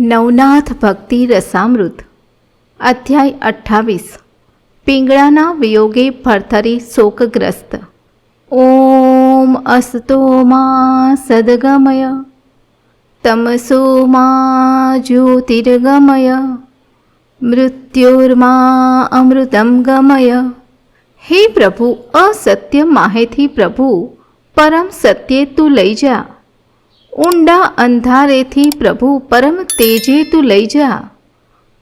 નવનાથ ભક્તિ રસામૃત. અધ્યાય અઠ્ઠાવીસ. પિંગળાના વિયોગે ભરથરી શોકગ્રસ્ત. ઓમ અસ્તો મા સદગમય. તમસો મા જ્યોતિર્ગમય. મૃત્યુર્મા અમૃતમ ગમય. હે પ્રભુ, અસત્ય માહેથી પ્રભુ, પરમ સત્યે તું લઈ જા. ઊંડા અંધારેથી પ્રભુ પરમ તેજે તું લઈ જા.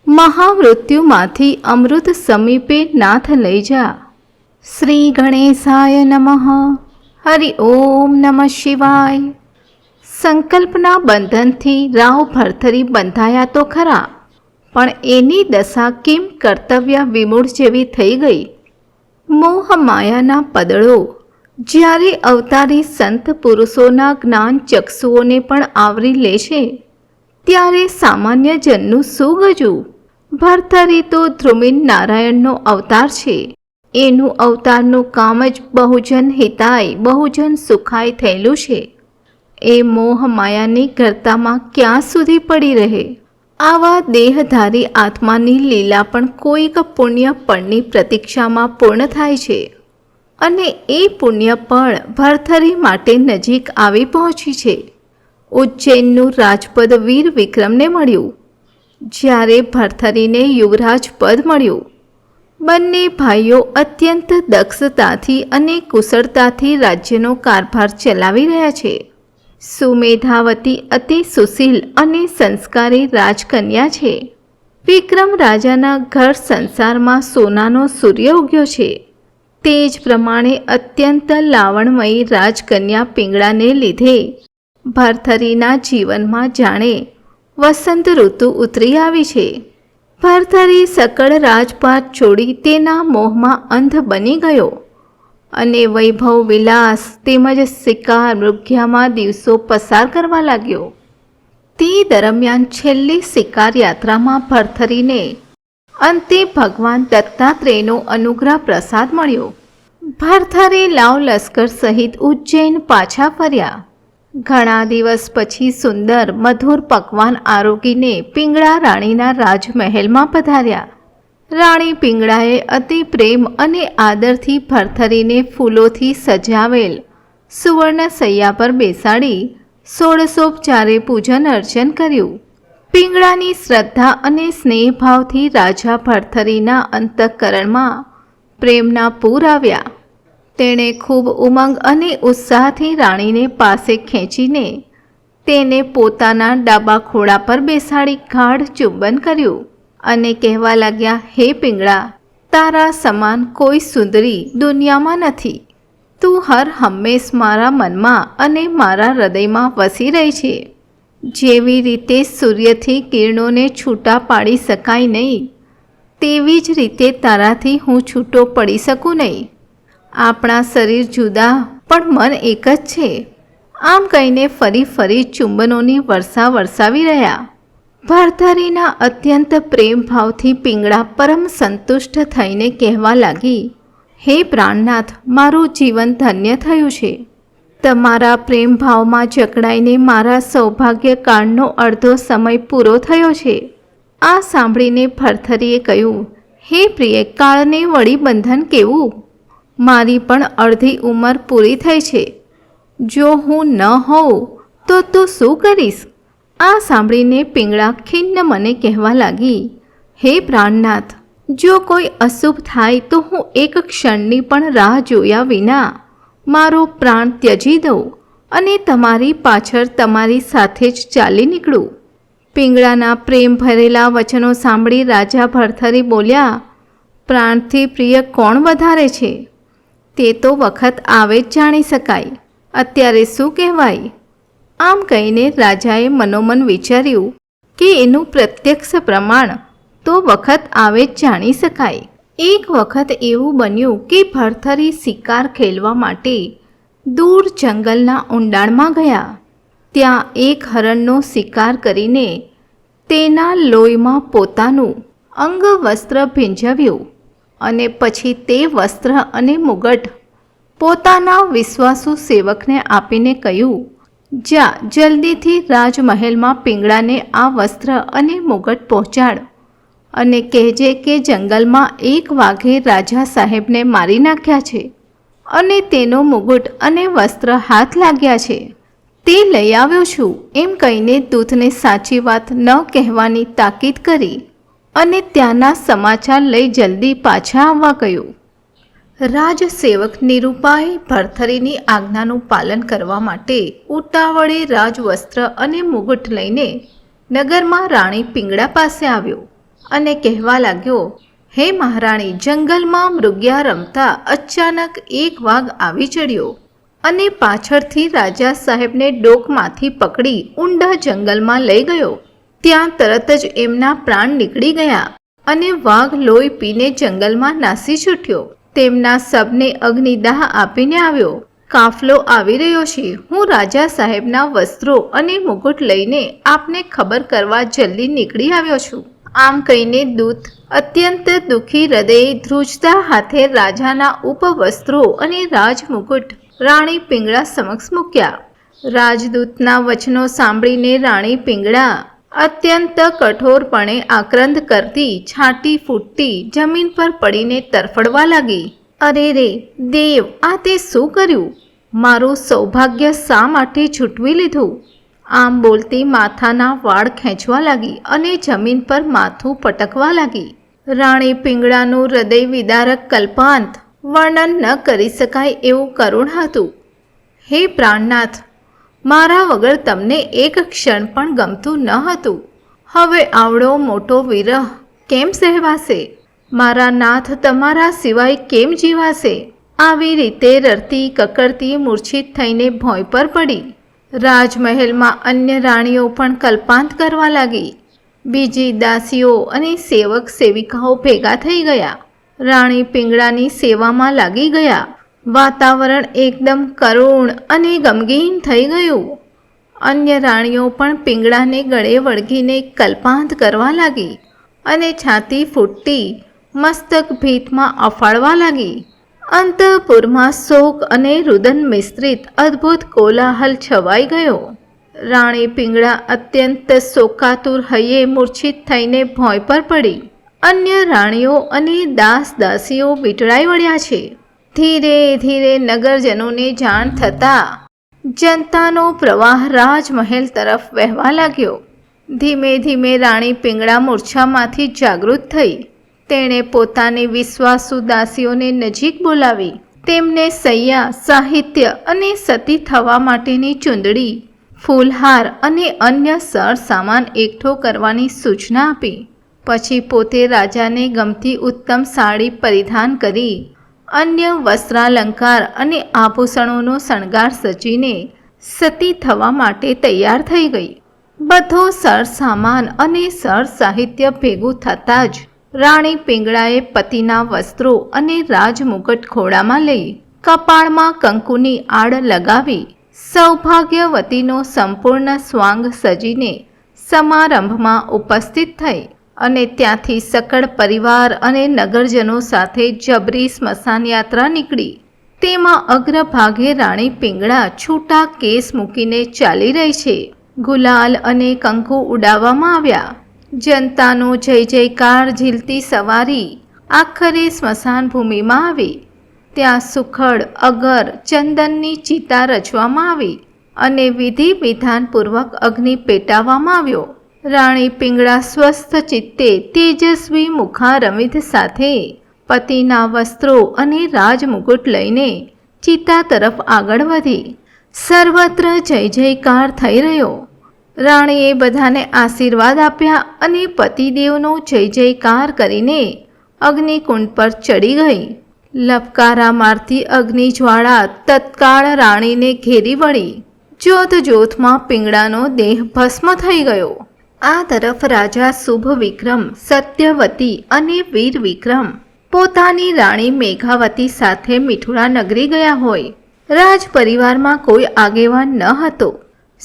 મહામૃત્યુમાંથી અમૃત સમીપે નાથ લઈ જા. શ્રી ગણેશાય નમઃ. હરિ ઓમ નમઃ શિવાય. સંકલ્પના બંધનથી રાવ ભરથરી બંધાયા તો ખરા, પણ એની દશા કેમ કર્તવ્ય વિમૂઢ જેવી થઈ ગઈ? મોહ માયાના પદળો જ્યારે અવતારી સંત પુરુષોના જ્ઞાન ચક્ષુઓને પણ આવરી લે છે, ત્યારે સામાન્ય જનનું શું ગજું ભરથરી તો ધ્રુમિન નારાયણનો અવતાર છે. એનું અવતારનું કામ જ બહુજન હિતાય, બહુજન સુખાય થયેલું છે. એ મોહ માયાની કરતામાં ક્યાં સુધી પડી રહે? આવા દેહધારી આત્માની લીલા પણ કોઈક પુણ્ય પણની પ્રતીક્ષામાં પૂર્ણ થાય છે. અને એ પુણ્ય પણ ભરથરી માટે નજીક આવી પહોંચી છે. ઉજ્જૈનનું રાજપદ વીર વિક્રમને મળ્યું. જ્યારે ભરથરીને યુવરાજ પદ મળ્યું. બંને ભાઈઓ અત્યંત દક્ષતાથી અને કુશળતાથી રાજ્યનો કારભાર ચલાવી રહ્યા છે. સુમેધાવતી અતિ સુશીલ અને સંસ્કારી રાજકન્યા છે. વિક્રમ રાજાના ઘર સંસારમાં સોનાનો સૂર્ય ઉગ્યો છે. તે જ પ્રમાણે અત્યંત લાવણમયી રાજકન્યા પિંગળાને લીધે ભરથરીના જીવનમાં જાણે વસંત ઋતુ ઉતરી આવી છે. ભરથરી સકળ રાજપાટ છોડી તેના મોહમાં અંધ બની ગયો અને વૈભવ વિલાસ તેમજ શિકાર મૃગ્યામાં દિવસો પસાર કરવા લાગ્યો. તે દરમિયાન છેલ્લી શિકાર યાત્રામાં ભરથરીને અંતે ભગવાન દત્તાત્રેયનો અનુગ્રહ પ્રસાદ મળ્યો. ભરથરે લાવ લશ્કર સહિત ઉજ્જૈન પાછા ફર્યા. ઘણા દિવસ પછી સુંદર, મધુર પકવાન આરોગીને પિંગળા રાણીના રાજમહેલમાં પધાર્યા. રાણી પિંગળાએ અતિ પ્રેમ અને આદરથી ભરથરીને ફૂલોથી સજાવેલ સુવર્ણ સૈયા પર બેસાડી સોળસોપચારે પૂજન અર્ચન કર્યું. પિંગળાની શ્રદ્ધા અને સ્નેહભાવથી રાજા ભરથરીના અંતઃકરણમાં પ્રેમના પૂર આવ્યા. તેણે ખૂબ ઉમંગ અને ઉત્સાહથી રાણીને પાસે ખેંચીને તેને પોતાના ડાબા ખોળા પર બેસાડી ગાઢ ચુંબન કર્યું અને કહેવા લાગ્યા, હે પિંગળા, તારા સમાન કોઈ સુંદરી દુનિયામાં નથી. તું હર હંમેશ મારા મનમાં અને મારા હૃદયમાં વસી રહી છે. જેવી રીતે સૂર્યથી કિરણોને છૂટા પાડી શકાય નહીં, તેવી જ રીતે તારાથી હું છૂટો પડી શકું નહીં. આપણા શરીર જુદા, પણ મન એક જ છે. આમ કહીને ફરી ફરી ચુંબનોની વર્ષા વરસાવી રહ્યા. ભરથરીના અત્યંત પ્રેમ ભાવથી પિંગળા પરમ સંતુષ્ટ થઈને કહેવા લાગી, હે પ્રાણનાથ, મારું જીવન ધન્ય થયું છે. તમારા પ્રેમ ભાવમાં જકડાઈને મારા સૌભાગ્યકાળનો અડધો સમય પૂરો થયો છે. આ સાંભળીને ફરથરીએ કહ્યું, હે પ્રિય, કાળને વળી બંધન કેવું? મારી પણ અડધી ઉંમર પૂરી થઈ છે. જો હું ન હોઉં, તો તું શું કરીશ? આ સાંભળીને પિંગળા ખિન્ન મને કહેવા લાગી, હે પ્રાણનાથ, જો કોઈ અશુભ થાય તો હું એક ક્ષણની પણ રાહ જોયા વિના મારો પ્રાણ ત્યજી દઉં અને તમારી પાછળ તમારી સાથે જ ચાલી નીકળું. પિંગળાના પ્રેમ ભરેલા વચનો સાંભળી રાજા ભરથરી બોલ્યા, પ્રાણથી પ્રિય કોણ વધારે છે? તે તો વખત આવે જ જાણી શકાય. અત્યારે શું કહેવાય? આમ કહીને રાજાએ મનોમન વિચાર્યું કે એનું પ્રત્યક્ષ પ્રમાણ તો વખત આવે જ જાણી શકાય. એક વખત એવું બન્યું કે ભરથરી શિકાર ખેલવા માટે દૂર જંગલના ઊંડાણમાં ગયા. ત્યાં એક હરણનો શિકાર કરીને તેના લોહીમાં પોતાનું અંગ વસ્ત્ર ભીંજવ્યું અને પછી તે વસ્ત્ર અને મુગટ પોતાના વિશ્વાસુ સેવકને આપીને કહ્યું, જા, જલ્દીથી રાજમહેલમાં પિંગળાને આ વસ્ત્ર અને મુગટ પહોંચાડ. અને કહેજે કે જંગલમાં એક વાઘે રાજા સાહેબને મારી નાખ્યા છે. અને તેનો મુગુટ અને વસ્ત્ર હાથ લાગ્યા છે. તે લઈ આવ્યો છું. એમ કહીને દૂધને સાચી વાત ન કહેવાની તાકીદ કરી અને ત્યાંના સમાચાર લઈ જલ્દી પાછા આવવા કહ્યું રાજસેવક નિરૂપાએ ભરથરીની આજ્ઞાનું પાલન કરવા માટે ઉતાવળે રાજવસ્ત્ર અને મુગુટ લઈને નગરમાં રાણી પિંગળા પાસે આવ્યો. અને કહેવા લાગ્યો, હે મહારાણી, જંગલમાં મૃગ્યા રમતા અચાનક એક વાઘ આવી ચડ્યો અને પાછળથી રાજા સાહેબને ડોકમાંથી પકડી ઊંડા જંગલમાં લઈ ગયો. ત્યાં તરત જ એમના પ્રાણ નીકળી ગયા અને વાઘ લોહી પીને જંગલમાં નાસી છૂટ્યો. તેમના સબને અગ્નિદાહ આપીને આવ્યો, કાફલો આવી રહ્યો છે. હું રાજા સાહેબના વસ્ત્રો અને મુકુટ લઈને આપને ખબર કરવા જલ્દી નીકળી આવ્યો છું. આમ કહીને દૂત અત્યંત દુઃખી હૃદય ધ્રુજતા હાથે રાજાના ઉપવસ્ત્રો અને રાજમુકુટ રાણી પિંગળા સમક્ષ મૂક્યા. રાજદૂતના વચનો સાંભળીને રાણી પિંગળા અત્યંત કઠોરપણે આક્રંદ કરતી, છાટી ફૂટતી, જમીન પર પડીને તરફડવા લાગી. અરે રે, દેવ, આ તે શું કર્યું? મારું સૌભાગ્ય શા માટે છૂટવી લીધું? આમ બોલતી માથાના વાળ ખેંચવા લાગી અને જમીન પર માથું પટકવા લાગી. રાણી પિંગળાનું હૃદય વિદારક કલ્પાંત વર્ણન ન કરી શકાય એવું કરુણ હતું. હે પ્રાણનાથ, મારા વગર તમને એક ક્ષણ પણ ગમતું ન હતું. હવે આવડો મોટો વિરહ કેમ સહેવાશે? મારા નાથ તમારા સિવાય કેમ જીવાશે? આવી રીતે રડતી કકડતી મૂર્છિત થઈને ભોંય પર પડી. રાજમહેલમાં અન્ય રાણીઓ પણ કલ્પાંત કરવા લાગી. બીજી દાસીઓ અને સેવક સેવિકાઓ ભેગા થઈ ગયા. રાણી પિંગળાની સેવામાં લાગી ગયા. વાતાવરણ એકદમ કરુણ અને ગમગીન થઈ ગયું. અન્ય રાણીઓ પણ પિંગળાને ગળે વળગીને કલ્પાંત કરવા લાગી અને છાતી ફૂટતી મસ્તક ભીતમાં અફાળવા લાગી. અંતઃપુરમાં શોક અને રુદન મિશ્રિત અદ્ભુત કોલાહલ છવાઈ ગયો. રાણી પિંગળા અત્યંત શોકાતુર હૈયે મૂર્છિત થઈને ભોંય પર પડી. અન્ય રાણીઓ અને દાસ દાસીઓ વીંટળાઈ વળ્યા છે. ધીરે ધીરે નગરજનોને જાણ થતાં જનતાનો પ્રવાહ રાજમહેલ તરફ વહેવા લાગ્યો. ધીમે ધીમે રાણી પિંગળા મૂર્છામાંથી જાગૃત થઈ તેણે પોતાની વિશ્વાસુ દાસીઓને નજીક બોલાવી. તેમને સૈયા, સાહિત્ય અને સતી થવા માટેની ચૂંદડી, ફૂલહાર અને અન્ય સર સામાન એકઠો કરવાની સૂચના આપી. પછી પોતે રાજાને ગમતી ઉત્તમ સાડી પરિધાન કરી. અન્ય વસ્ત્રાલંકાર અને આભૂષણોનો શણગાર સજીને સતી થવા માટે તૈયાર થઈ ગઈ. બધો સર સામાન અને સર સાહિત્ય ભેગું થતાં જ રાણી પિંગળાએ પતિના વસ્ત્રો અને રાજમુગટ ખોળામાં લઈ કપાળમાં કંકુની આડ લગાવી સૌભાગ્યવતીનો સંપૂર્ણ સ્વાંગ સજીને સમારંભમાં ઉપસ્થિત થઈ અને ત્યાંથી સકળ પરિવાર અને નગરજનો સાથે જબરી સ્મશાન યાત્રા નીકળી. તેમાં અગ્રભાગે રાણી પિંગળા છૂટા કેસ મૂકીને ચાલી રહી છે. ગુલાલ અને કંકુ ઉડાવવામાં આવ્યા. જનતાનો જય જયકાર ઝીલતી સવારી આખરે સ્મશાન ભૂમિમાં આવી. ત્યાં સુખડ, અગર, ચંદનની ચિતા રચવામાં આવી અને વિધિ વિધાનપૂર્વક અગ્નિ પેટાવવામાં આવ્યો. રાણી પિંગળા સ્વસ્થ ચિત્તે તેજસ્વી મુખારવિંદ સાથે પતિના વસ્ત્રો અને રાજમુકુટ લઈને ચિતા તરફ આગળ વધી. સર્વત્ર જય જયકાર થઈ રહ્યો. રાણીએ બધાને આશીર્વાદ આપ્યા અને પતિદેવનો જય જયકાર કરીને અગ્નિકુંડ પર ચડી ગઈ. લપકારા મારતી અગ્નિજ્વાળા તત્કાળ રાણીને ઘેરી વળી જોત જોતમાં પિંગળાનો દેહ ભસ્મ થઈ ગયો. આ તરફ રાજા શુભ વિક્રમ સત્યવતી અને વીર વિક્રમ પોતાની રાણી મેઘાવતી સાથે મિઠુરા નગરી ગયા હોય. રાજ પરિવારમાં કોઈ આગેવાન ન હતો.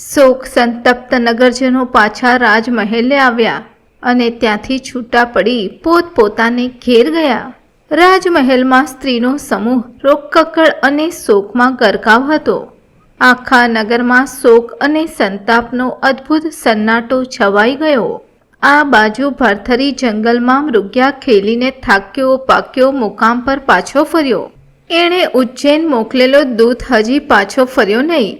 શોક સંતપ્ત નગરજનો પાછા રાજમહેલે આવ્યા અને ત્યાંથી છૂટા પડી પોતપોતાને ઘેર ગયા. રાજમહેલમાં સ્ત્રીનો સમૂહ રોકકળ અને શોકમાં ગરકાવ હતો. આખા નગરમાં શોક અને સંતાપનો અદ્ભુત સન્નાટો છવાઈ ગયો. આ બાજુ ભરથરી જંગલમાં મૃગ્યા ખેલીને થાક્યો પાક્યો મુકામ પર પાછો ફર્યો. એણે ઉજ્જૈન મોકલેલો દૂત હજી પાછો ફર્યો નહીં.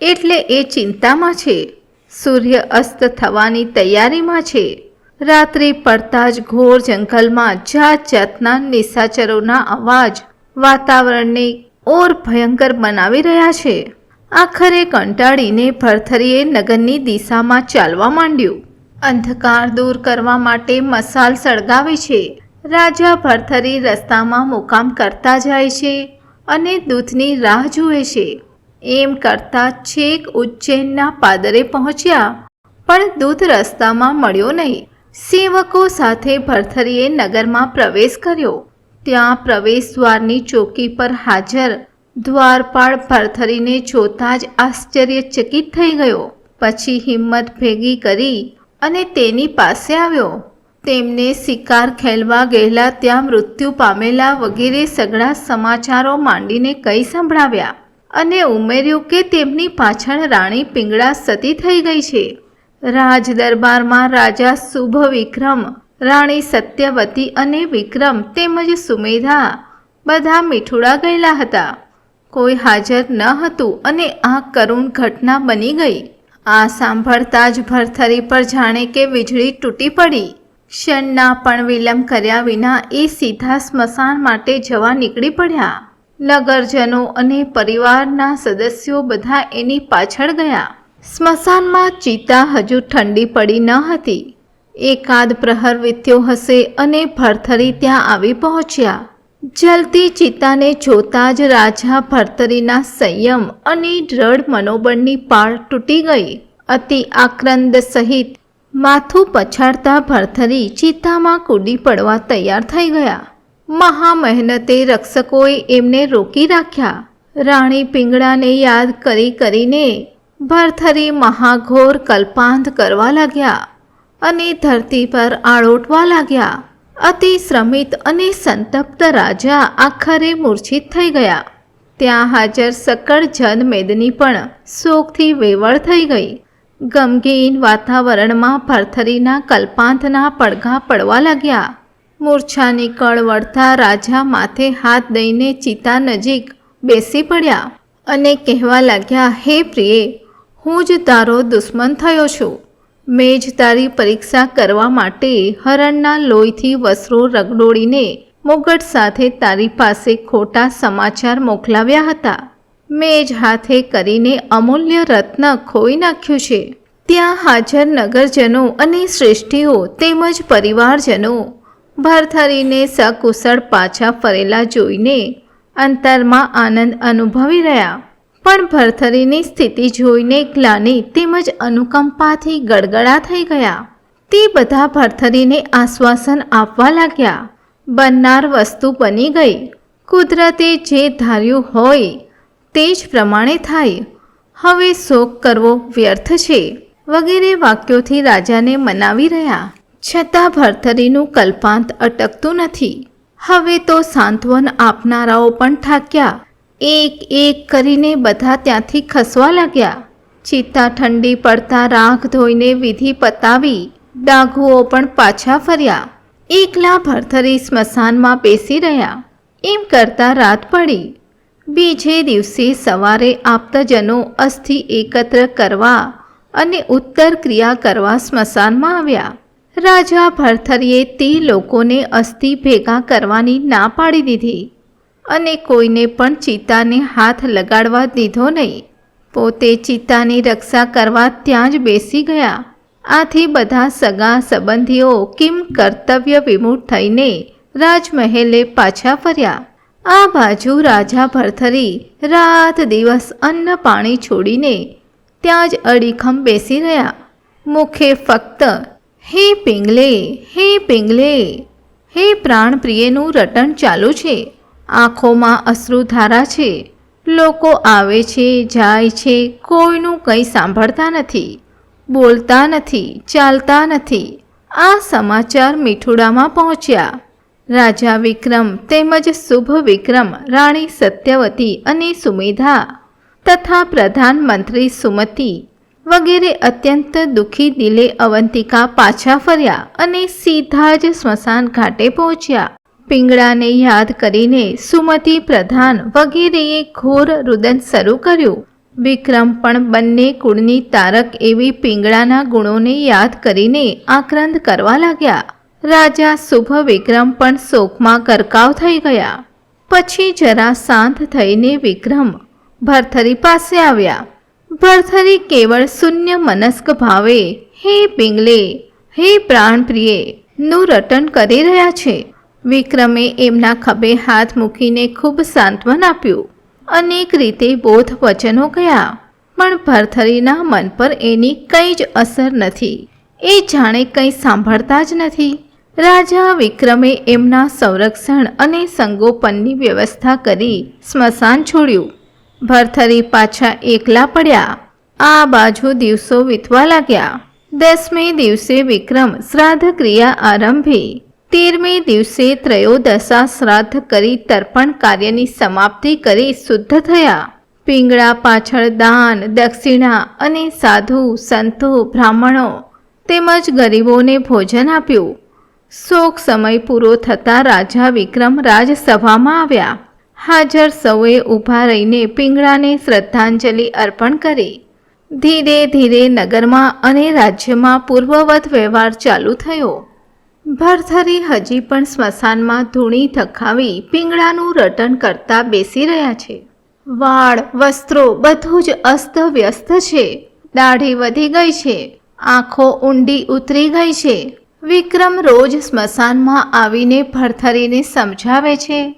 એટલે એ ચિંતામાં છે. સૂર્ય અસ્ત થવાની તૈયારીમાં છે. રાત્રે પડતા જ ઘોર જંગલમાં જાત જાતના નિશાચરોના અવાજ, વાતાવરણને ઓર ભયંકર બનાવી રહ્યા છે. આખરે કંટાળીને ભરથરીએ નગરની દિશામાં ચાલવા માંડ્યું. અંધકાર દૂર કરવા માટે મસાલ સળગાવે છે. રાજા ભરથરી રસ્તામાં મુકામ કરતા જાય છે અને દૂધની રાહ જુએ છે. એમ કરતા છેક ઉજ્જૈનના પાદરે પહોંચ્યા, પણ દૂધ રસ્તામાં મળ્યો નહીં. સેવકો સાથે ભરથરીએ નગરમાં પ્રવેશ કર્યો. ત્યાં પ્રવેશ દ્વારની ચોકી પર હાજર દ્વારપાળ ભરથરીને જોતા જ આશ્ચર્યચકિત થઈ ગયો. પછી હિંમત ભેગી કરી અને તેની પાસે આવ્યો. તેમને શિકાર ખેલવા ગયેલા ત્યાં મૃત્યુ પામેલા વગેરે સઘળા સમાચારો માંડીને કઈ સંભળાવ્યા. અને ઉમેર્યું કે તેમની પાછળ રાણી પિંગળા સતી થઈ ગઈ છે. રાજ દરબારમાં રાજા શુભ વિક્રમ રાણી સત્યવતી અને વિક્રમ તેમજ સુમેધા બધા મીઠુડા ગયેલા હતા. કોઈ હાજર ન હતું અને આ કરુણ ઘટના બની ગઈ. આ સાંભળતા જ ભરથરી પર જાણે કે વીજળી તૂટી પડી. ક્ષણના પણ વિલંબ કર્યા વિના એ સીધા સ્મશાન માટે જવા નીકળી પડ્યા. નગરજનો અને પરિવારના સદસ્યો બધા એની પાછળ ગયા. સ્મશાનમાં ચિતા હજુ ઠંડી પડી ન હતી. એકાદ પ્રહર વીત્યો હશે અને ભરથરી ત્યાં આવી પહોંચ્યા. જલતી ચિતાને જોતા જ રાજા ભરતરીના સંયમ અને દ્રઢ મનોબળની પાળ તૂટી ગઈ. અતિ આક્રંદ સહિત માથું પછાડતા ભરથરી ચિતામાં કૂદી પડવા તૈયાર થઈ ગયા. મહા મહેનતે રક્ષકોએ એમને રોકી રાખ્યા. રાણી પિંગળાને યાદ કરી કરીને ભરથરી મહાઘોર કલ્પાંત કરવા લાગ્યા અને ધરતી પર આળોટવા લાગ્યા. અતિ શ્રમિત અને સંતપ્ત રાજા આખરે મૂર્છિત થઈ ગયા. ત્યાં હાજર સકળ જનમેદની પણ શોકથી વેવળ થઈ ગઈ. ગમગીન વાતાવરણમાં ભરથરીના કલ્પાંતના પડઘા પડવા લાગ્યા. મૂર્છાની કળ વળતા રાજા માથે હાથ દઈને ચિતા નજીક બેસી પડ્યા અને કહેવા લાગ્યા, હે પ્રિયે, હું જ તારો દુશ્મન થયો છું. મેં જ તારી પરીક્ષા કરવા માટે હરણના લોહીથી વસરો રગડોળીને મુગટ સાથે તારી પાસે ખોટા સમાચાર મોકલાવ્યા હતા. મેં જ હાથે કરીને અમૂલ્ય રત્ન ખોઈ નાખ્યું છે. ત્યાં હાજર નગરજનો અને શ્રેષ્ઠીઓ તેમજ પરિવારજનો ભરથરીને સકુશળ પાછા ફરેલા જોઈને અંતરમાં આનંદ અનુભવી રહ્યા. પણ ભરથરીની સ્થિતિ જોઈને ગ્લાની તેમજ અનુકંપાથી ગડગડા થઈ ગયા. તે બધા ભરથરીને આશ્વાસન આપવા લાગ્યા. બનનાર વસ્તુ બની ગઈ. કુદરતે જે ધાર્યું હોય તે જ પ્રમાણે થાય. હવે શોક કરવો વ્યર્થ છે. વગેરે વાક્યોથી રાજાને મનાવી રહ્યા. છતાં ભરથરીનું કલ્પાંત અટકતું નથી. હવે તો સાંત્વન આપનારાઓ પણ થાક્યા. એક એક કરીને બધા ત્યાંથી ખસવા લાગ્યા. ચિત્તા ઠંડી પડતા રાખ ધોઈને વિધિ પતાવી ડાઘુઓ પણ પાછા ફર્યા. એકલા ભરથરી સ્મશાનમાં બેસી રહ્યા. એમ કરતા રાત પડી. બીજે દિવસે સવારે આપતજનો અસ્થિ એકત્ર કરવા અને ઉત્તર ક્રિયા કરવા સ્મશાનમાં આવ્યા. રાજા ભરથરીએ તે લોકોને અસ્થિ ભેગા કરવાની ના પાડી દીધી અને કોઈને પણ ચિત્તાને હાથ લગાડવા દીધો નહીં. પોતે ચિત્તાની રક્ષા કરવા ત્યાં જ બેસી ગયા. આથી બધા સગા સંબંધીઓ કિમ કર્તવ્ય વિમૂઢ થઈને રાજમહેલે પાછા ફર્યા. આ બાજુ રાજા ભરથરી રાત દિવસ અન્ન પાણી છોડીને ત્યાં જ અડીખમ બેસી રહ્યા. મુખે ફક્ત હે પિંગલે હે પિંગલે, હે પ્રાણપ્રિયનું રટણ ચાલુ છે. આંખોમાં અશ્રુધારા છે. લોકો આવે છે, જાય છે, કોઈનું કંઈ સાંભળતા નથી. બોલતા નથી, ચાલતા નથી. આ સમાચાર મીઠુડામાં પહોંચ્યા. રાજા વિક્રમ તેમજ શુભ વિક્રમ, રાણી સત્યવતી અને સુમેધા તથા પ્રધાનમંત્રી સુમતિ વગેરે અત્યંત દુઃખી દિલે અવંતિકા પાછા ફર્યા અને સીધા જ સ્મશાન ઘાટે પહોંચ્યા. પિંગળાને યાદ કરીને સુમતિ પ્રધાન વગેરેએ ઘોર રુદન શરૂ કર્યું. વિક્રમ પણ બંને કુળની તારક એવી પિંગળાના ગુણોને યાદ કરીને આક્રંદ કરવા લાગ્યા. રાજા શુભ વિક્રમ પણ શોકમાં ગરકાવ થઈ ગયા. પછી જરા શાંત થઈને વિક્રમ ભરથરી પાસે આવ્યા. ભરથરી કેવળ શૂન્ય મનસ્ક ભાવે. હે પિંગલે, હે પ્રાણપ્રિયે, નું રટન કરી રહ્યા છે. વિક્રમે એમના ખભે હાથ મૂકીને ખૂબ સાંત્વન આપ્યું. અનેક રીતે બોધ વચનો ગયા, પણ ભરથરીના મન પર એની કંઈ જ અસર નથી. એ જાણે કંઈ સાંભળતા જ નથી. રાજા વિક્રમે એમના સંરક્ષણ અને સંગોપનની વ્યવસ્થા કરી સ્મશાન છોડ્યું. ભરથરી પાછા એકલા પડ્યા. આ બાજુ દિવસો વીતવા લાગ્યા. દસમે દિવસે વિક્રમ શ્રાદ્ધ ક્રિયા આરંભી. તેરમે દિવસે ત્રયોદશા શ્રાદ્ધ કરી તર્પણ કાર્યની સમાપ્તિ કરી શુદ્ધ થયા. પિંગળા પાછળ દાન, દક્ષિણા અને સાધુ, સંતો, બ્રાહ્મણો તેમજ ગરીબોને ભોજન આપ્યું. શોક સમય પૂરો થતાં રાજા વિક્રમ રાજસભામાં આવ્યા. હાજર સૌએ ઊભા રહીને પિંગળાને શ્રદ્ધાંજલિ અર્પણ કરી. ધીરે ધીરે નગરમાં અને રાજ્યમાં પૂર્વવત વ્યવહાર ચાલુ થયો. ભરથરી હજી પણ સ્મશાનમાં ધૂણી થખાવી પિંગળાનું રટન કરતા બેસી રહ્યા છે. વાળ, વસ્ત્રો બધું જ અસ્ત વ્યસ્ત છે. દાઢી વધી ગઈ છે. આંખો ઊંડી ઉતરી ગઈ છે. વિક્રમ રોજ સ્મશાનમાં આવીને ભરથરીને સમજાવે છે.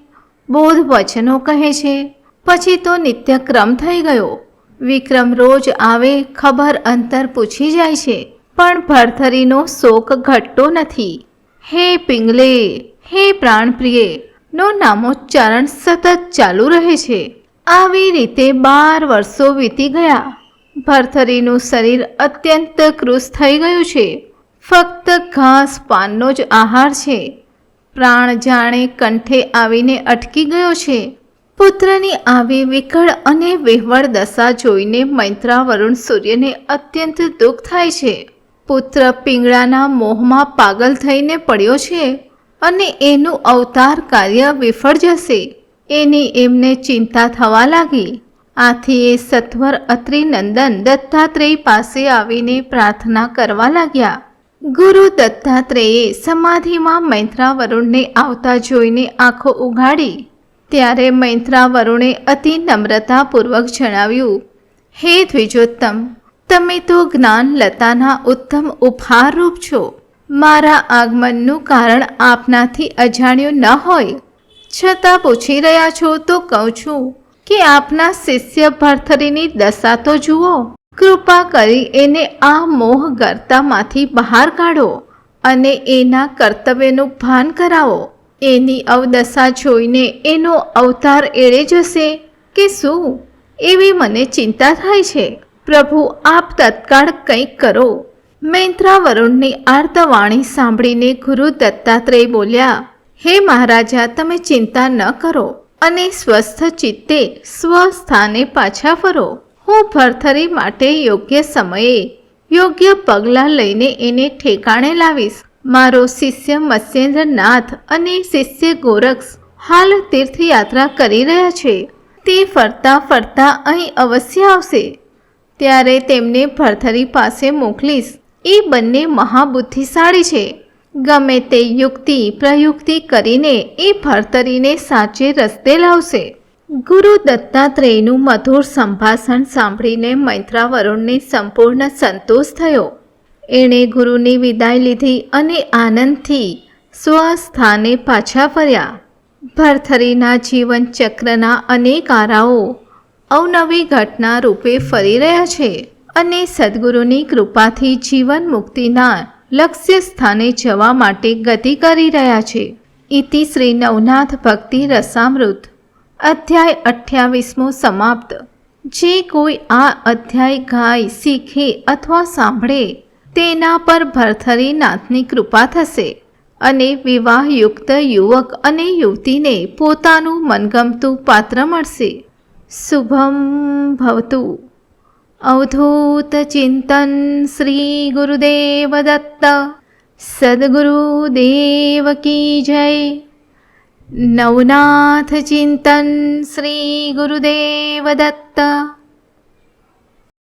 બોધ વચનો કહે છે, પછી તો નિત્યક્રમ થઈ ગયો. વિક્રમ રોજ આવે, ખબર અંતર પૂછી જાય છે, પણ ભરથરીનો શોક ઘટતો નથી. હે પિંગલે, હે પ્રાણપ્રિયે, નો નામોચ્ચારણ સતત ચાલુ રહે છે. આવી રીતે બાર વર્ષો વીતી ગયા. ભરથરીનું શરીર અત્યંત કૃશ થઈ ગયું છે. ફક્ત ઘાસ પાનનો જ આહાર છે. પ્રાણ જાણે કંઠે આવીને અટકી ગયો છે. પુત્રની આવી વિકળ અને વિહવળ દશા જોઈને મૈત્રા વરુણ સૂર્યને અત્યંત દુઃખ થાય છે. પુત્ર પિંગળાના મોહમાં પાગલ થઈને પડ્યો છે અને એનું અવતાર કાર્ય વિફળ જશે. એની એમને ચિંતા થવા લાગી. આથી એ સત્વર અત્રિનંદન દત્તાત્રેય પાસે આવીને પ્રાર્થના કરવા લાગ્યા. ગુરુ દત્તાત્રેયે સમાધિમાં મૈત્રા વરુણને આવતા જોઈને આંખો ઉઘાડી. ત્યારે મૈત્રા વરુણે અતિ નમ્રતાપૂર્વક જણાવ્યું, હે દ્વિજોત્તમ, તમે તો જ્ઞાન લતાના ઉત્તમ ઉપહારરૂપ છો. મારા આગમનનું કારણ આપનાથી અજાણ્યું ન હોય. છતાં પૂછી રહ્યા છો તો કહું છું કે આપના શિષ્ય ભરથરીની દશા તો જુઓ. કૃપા કરી એને આ મોહ ગર્તામાંથી બહાર કાઢો અને એના કર્તવ્યનું ભાન કરાવો. એની અવદશા જોઈને એનો અવતાર એળે જશે કે શું? એવી મને ચિંતા થાય છે. પ્રભુ, આપ તત્કાળ કંઈક કરો. મૈત્રા વરુણની આર્તવાણી સાંભળીને ગુરુ દત્તાત્રેય બોલ્યા, હે મહારાજા, તમે ચિંતા ન કરો અને સ્વસ્થ ચિત્તે સ્વસ્થાને પાછા ફરો. હું ભરથરી માટે યોગ્ય સમયે યોગ્ય પગલાં લઈને એને ઠેકાણે લાવીશ. મારો શિષ્ય મત્સ્યેન્દ્રનાથ અને શિષ્ય ગોરક્ષ હાલ તીર્થયાત્રા કરી રહ્યા છે. તે ફરતા ફરતા અહીં અવશ્ય આવશે. ત્યારે તેમને ભરથરી પાસે મોકલીશ. એ બંને મહાબુદ્ધિશાળી છે. ગમે તે યુક્તિ પ્રયુક્તિ કરીને એ ભરતરીને સાચે રસ્તે લાવશે. ગુરુ દત્તાત્રેયનું મધુર સંભાષણ સાંભળીને મૈત્રા વરુણને સંપૂર્ણ સંતોષ થયો. એણે ગુરુની વિદાય લીધી અને આનંદથી સ્વસ્થાને પાછા ફર્યા. ભરથરીના જીવન ચક્રના અનેક આરાઓ અવનવી ઘટના રૂપે ફરી રહ્યા છે અને સદગુરુની કૃપાથી જીવન મુક્તિના લક્ષ્ય સ્થાને જવા માટે ગતિ કરી રહ્યા છે. ઇતિ શ્રી નવનાથ ભક્તિ રસામૃત. અધ્યાય અઠ્યાવીસમો સમાપ્ત. જે કોઈ આ અધ્યાય ગાય, શીખે અથવા સાંભળે, તેના પર ભરથરી નાથની કૃપા થશે. અને વિવાહયુક્ત યુવક અને યુવતીને પોતાનું મનગમતું પાત્ર મળશે. શુભમ ભવતુ. અવધૂતચિંતન શ્રી ગુરુદેવ દત્ત. સદગુરુદેવ કી જય. नवनाथचिन्तन् श्रीगुरुदेवदत्त